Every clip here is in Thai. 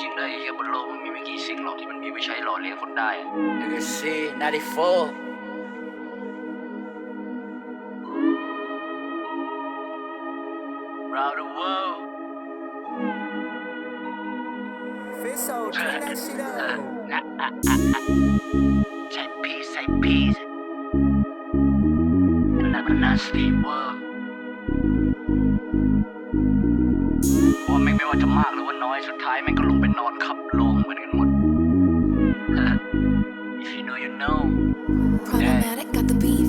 จริงเลยไอ้เฮียบนโลกมันมีไม่กี่สิ่งหรอกที่มันมีไว้ใช้หล่อเลี้ยงคนได้อะ Legacy 94 Round the world Fiso, turn that shit up. ใช้พีใช้พีนั่นมันน่าสตีเวอร์ว่าแม่งไม่ว่าจะมากหรือว่า น้อยสุดท้ายแม่งก็ลงไปนอนขับโลงเหมือนกันหมด If you know you know Problematic, got the beef.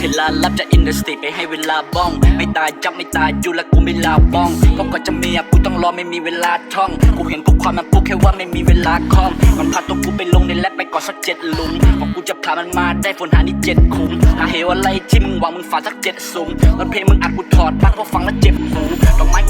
เวลารับจากอินดัสทรีไปให้เวลาบ้อง ไม่ตายจับไม่ตายอยู่แล้วกูไม่ลาบ้องก็กว่าจะมีอะกูต้องรอไม่มีเวลาท่อง กูเห็นพวกความมันพูดแค่ว่าไม่มีเวลาคล่องมันพาตัวกูไปลงในแลบไปก่อนสักเจ็ดหลุมกว่ากูจะพามันมาได้ฝนหานี่เจ็ดขุมหาเหวอะไรที่มึงหวังมึงฝ่าสักเจ็ดสุ่มแล้วเพลงมึงอัดกูถอดปลั๊กเพราะฟังแล้วเจ็บหูดอกไม้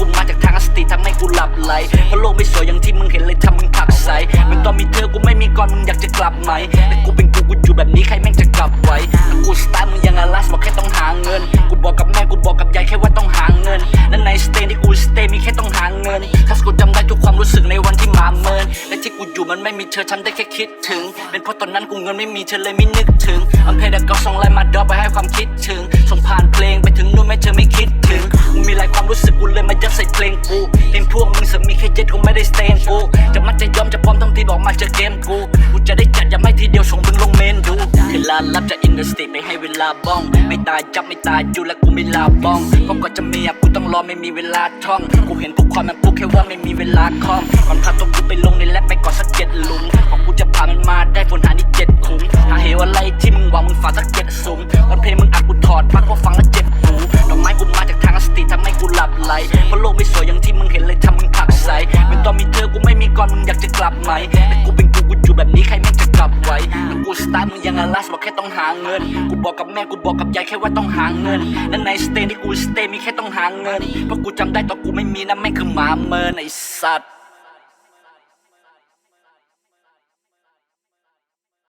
ติทำให้กูหลับไหลเพราะโลกไม่สวยอย่างที่มึงเห็นเลยทำมึงผักใสมันตอนมีเธอกูไม่มีก่อนมึงอยากจะกลับไหมแต่กูเป็นกูกูอยู่แบบนี้ใครแม่งจะกลับไว้แล้วกูสไตล์มึงยังอลัสบอกแค่ต้องหาเงิน กูบอกกับแม่กูบอกกับยายแค่ว่าต้องหาเงินและในสเตย์ที่กูสเตย์มีแค่ต้องหาเงินถ้ากูจำได้ทุกความรู้สึกในวันที่มาเมินและที่กูอยู่มันไม่มีเธอฉันได้แค่คิดถึง เป็นเพราะตอนนั้นกูเงินไม่มีเธอเลยไม่นึกถึงอำเภอดะก็ส่งไลน์มาดรอปไปให้ความคิด มรู้สึกกูเลยมายัดใส่เพลงกูเพลงพวกมึงสึกมีแค่เจ็ดกูไม่ได้สเตนกูจะมัดจะยอมจะพร้อมต้งที่บอกมาจอเกมกูกูจะได้จัดอย่าไม่ทีเดียวส่งมึงลงเมนดูเวลารับจากอินดัสทรีไปให้เวลาบ้อง ไม่ตายจับไม่ตายอยู่แล้วกูไม่ลาบ้องก็กว่าจะมีอะกูต้องรอไม่มีเวลาท่อง กูเห็นพวกความมันพูดแค่ว่าไม่มีเวลาคล่องมันพาตัวกูไปลงในแลบไปก่อนสักเจ็ดหลุมพอกูจะพามันมาได้ฝนหานี่เจ็ดขุมหาเหวอะไรที่มึงหวังมึงฝ่าสักเจ็ดสุ่มวันเพลงมึงอัด อย่างที่มึงเห็นเลยทำมึงผักใสเป็นตอนมีเธอกูไม่มีก่อนมึงอยากจะกลับไหมแต่กูเป็นกูกูอยู่แบบนี้ใครแม่งจะกลับไว้แล้วกูสตาร์มึงยังอลัสบอกแค่ต้องหาเงิน กูบอกกับแม่กูบอกกับยายแค่ว่าต้องหาเงินและในสเตย์ที่กูสเตย์มีแค่ต้องหาเงินเพราะกูจำได้ตอนกูไม่มีนะแม่งคือหมาเมินไอสัตว์